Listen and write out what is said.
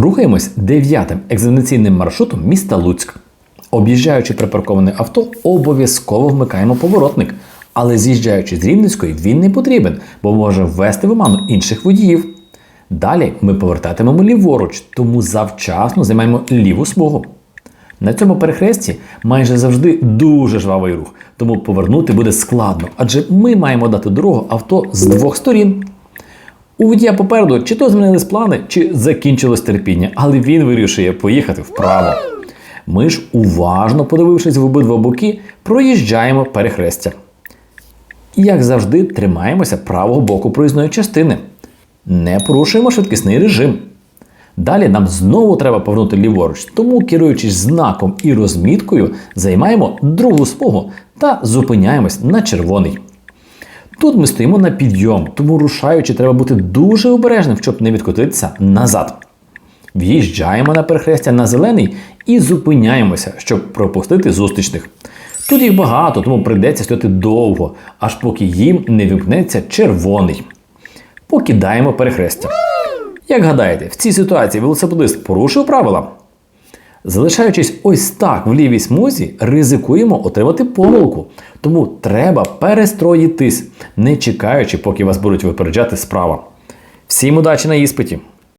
Рухаємось дев'ятим екзаменаційним маршрутом міста Луцьк. Об'їжджаючи припарковане авто, обов'язково вмикаємо поворотник. Але з'їжджаючи з Рівненської, він не потрібен, бо може ввести в оману інших водіїв. Далі ми повертатимемо ліворуч, тому завчасно займаємо ліву смугу. На цьому перехресті майже завжди дуже жвавий рух, тому повернути буде складно, адже ми маємо дати дорогу авто з двох сторін. У водія попереду чи то змінились плани, чи закінчилось терпіння, але він вирішує поїхати вправо. Ми ж, уважно подивившись в обидва боки, проїжджаємо перехрестя. І, як завжди, тримаємося правого боку проїзної частини. Не порушуємо швидкісний режим. Далі нам знову треба повернути ліворуч, тому, керуючись знаком і розміткою, займаємо другу смугу та зупиняємось на червоний. Тут ми стоїмо на підйом, тому рушаючи, треба бути дуже обережним, щоб не відкотитися назад. В'їжджаємо на перехрестя на зелений і зупиняємося, щоб пропустити зустрічних. Тут їх багато, тому прийдеться стояти довго, аж поки їм не вимкнеться червоний. Покидаємо перехрестя. Як гадаєте, в цій ситуації велосипедист порушив правила? Залишаючись ось так в лівій смузі, ризикуємо отримати помилку. Тому треба перестроїтись, не чекаючи, поки вас будуть випереджати справа. Всім удачі на іспиті!